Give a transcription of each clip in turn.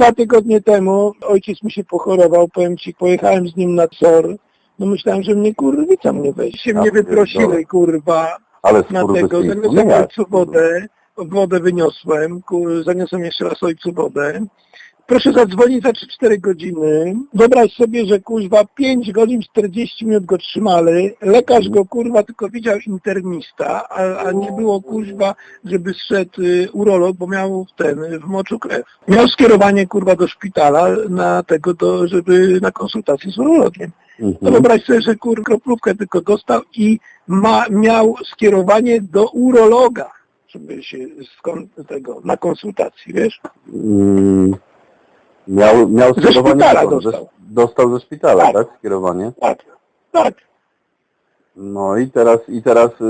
dwa tygodnie temu ojciec mi się pochorował, powiem ci, pojechałem z nim na COR. No myślałem, że mnie kurwica mnie weź. Się mnie pierdolę. wyprosili, kurwa, Ale na tego. Zaniosłem ojcu wodę, wodę wyniosłem, kur, zaniosłem jeszcze raz ojcu wodę. Proszę zadzwonić za 3-4 godziny. Wyobraź sobie, że kuźwa 5 godzin 40 minut go trzymali. Lekarz go kurwa tylko widział internista, a, a nie było kuźwa, żeby zszedł y, urolog, bo miał w ten, w moczu krew. Miał skierowanie kurwa do szpitala na tego, do, żeby na konsultację z urologiem. Mhm. wyobraź sobie, że kur, kroplówkę tylko dostał i ma, miał skierowanie do urologa, żeby się skąd tego, na konsultacji, wiesz? Mm, Miał, miał Ze skierowanie szpitala do- dostał. dostał ze szpitala, Tak. tak? Skierowanie. Tak, tak. No i teraz i teraz y,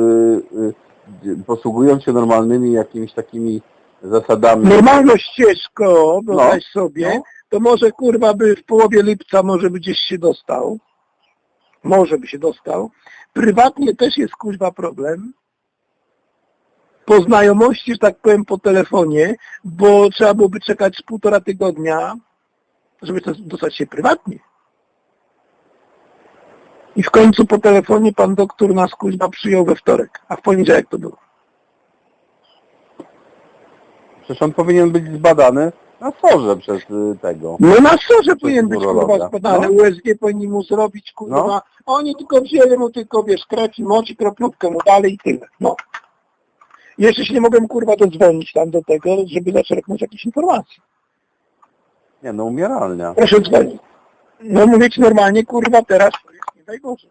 y, posługując się normalnymi jakimiś takimi zasadami. Normalną ścieżką, wyobraź sobie, no. to może kurwa by w połowie lipca może by gdzieś się dostał. Może by się dostał. Prywatnie też jest kurwa problem. Po znajomości, że tak powiem, po telefonie, bo trzeba byłoby czekać półtora tygodnia, żeby dostać się prywatnie. I w końcu po telefonie pan doktor nas kuźwa przyjął we wtorek, a w poniedziałek to było. Przecież on powinien być zbadany na sorze przez y, tego. No na sorze powinien być kurwa zbadany, No. USG powinni mu zrobić kurwa, No. oni tylko wzięli mu tylko wiesz krew i moc i kroplówkę mu dali i tyle, no. Jeszcze się nie mogłem kurwa dodzwonić tam do tego, żeby zaczerpnąć jakieś informacje. Nie no, umieralnia. Proszę dzwonić. No mówię ci normalnie, kurwa teraz, to jest nie daj Boże.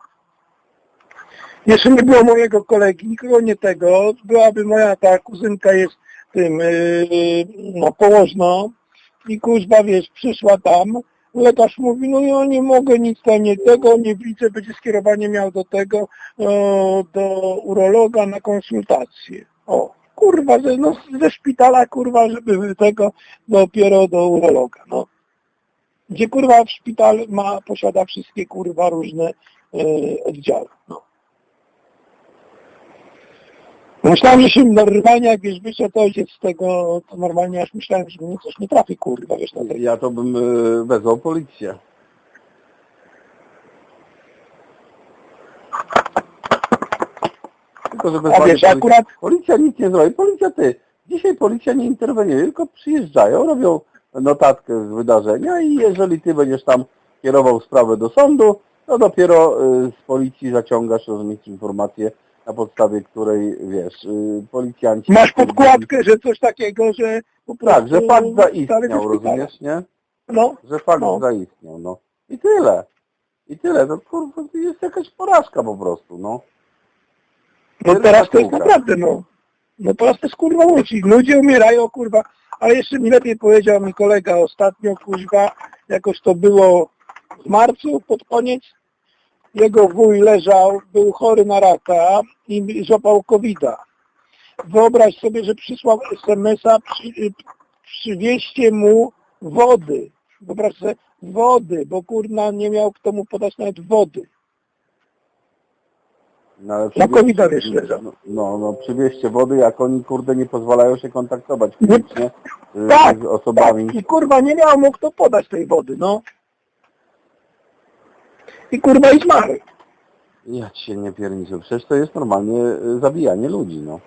Jeszcze nie było mojego kolegi, nikogo nie tego, byłaby moja ta kuzynka jest tym, yy, no położną i kuźba wiesz, przyszła tam, lekarz mówi, no ja nie mogę nic tam nie tego, nie widzę, będzie skierowanie miał do tego, o, do urologa na konsultację. O, kurwa, ze, no, ze szpitala, kurwa, żeby tego dopiero do urologa, no gdzie kurwa w szpital ma, posiada wszystkie kurwa różne e, oddziały. No. Myślałem, że się normalnie, jak wiesz, wyszedł ojciec z tego, to normalnie aż myślałem, że mnie coś nie trafi, kurwa, wiesz, na. Ja to bym y, wezwał policję. Tylko, że A wiesz, akurat, Policja nic nie zrobi. Policja ty. Dzisiaj policja nie interweniuje, tylko przyjeżdżają, robią notatkę z wydarzenia i jeżeli ty będziesz tam kierował sprawę do sądu, to dopiero y, z policji zaciągasz, rozumiesz, informację, na podstawie której, wiesz, y, policjanci... masz podkładkę, że coś takiego, że. Tak, że fakt zaistniał, rozumiesz, nie? No, Że fakt No. zaistniał, no. I tyle. I tyle. No kurwa, to jest jakaś porażka po prostu, no. No teraz to jest naprawdę, no. No teraz to jest kurwa łudzi. Ludzie umierają, kurwa. Ale jeszcze mi lepiej powiedział mi kolega ostatnio, kurwa, jakoś to było w marcu, pod koniec. Jego wuj leżał, był chory na raka i złapał covid-a. Wyobraź sobie, że przysłał SMS-a, przy, przywieźcie mu wody. Wyobraź sobie, wody, bo kurna nie miał kto mu podać nawet wody. No, ale Na leżał. No, no, no przywieźcie wody, jak oni kurde nie pozwalają się kontaktować fizycznie y, Tak, z osobami. Tak, i kurwa nie miał mu kto podać tej wody, no. I kurwa i zmarł. Ja ci się nie pierniczę, przecież to jest normalnie y, zabijanie ludzi, no.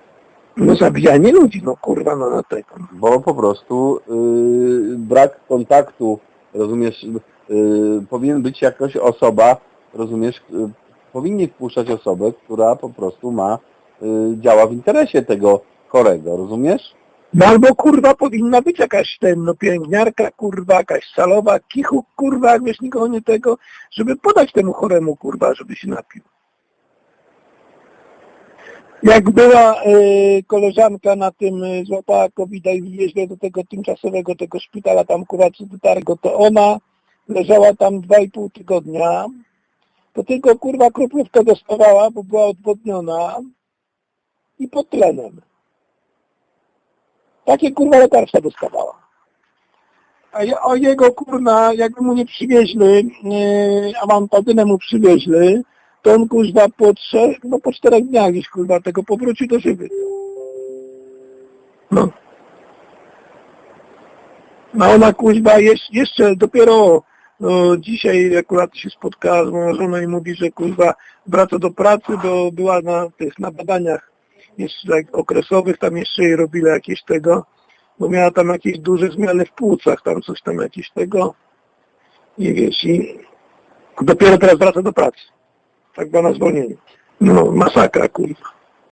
No zabijanie ludzi, no kurwa, no na tego. Bo po prostu y, brak kontaktu, rozumiesz, y, powinien być jakaś osoba, rozumiesz, y, powinni wpuszczać osobę, która po prostu ma, y, działa w interesie tego chorego, rozumiesz? No albo kurwa powinna być jakaś ten, no pielęgniarka, kurwa, jakaś salowa, kichu, kurwa, jak wiesz, nikogo nie tego, żeby podać temu choremu, kurwa, żeby się napił. Jak była y, koleżanka na tym, y, złapała covid i wieźli do tego tymczasowego tego szpitala tam kurwa czy to ona leżała tam dwa i pół tygodnia, to tylko kurwa kroplówkę dostawała, bo była odwodniona i pod tlenem. Takie kurwa lekarstwa dostawała. A je, o jego kurna, jakby mu nie przywieźli, yy, amantadynę mu przywieźli, to on kurwa po trzech, no po czterech dniach gdzieś kurwa tego powrócił do żywy. No. A ona kuźba jeszcze dopiero no, dzisiaj akurat się spotkała z moją żoną i mówi, że kuźba wraca do pracy, bo była na tych na badaniach jeszcze tak okresowych, tam jeszcze jej robili jakieś tego, bo miała tam jakieś duże zmiany w płucach, tam coś tam jakieś tego i wiesz, i dopiero teraz wraca do pracy. Tak była na zwolnieniu. No, masakra, kurwa.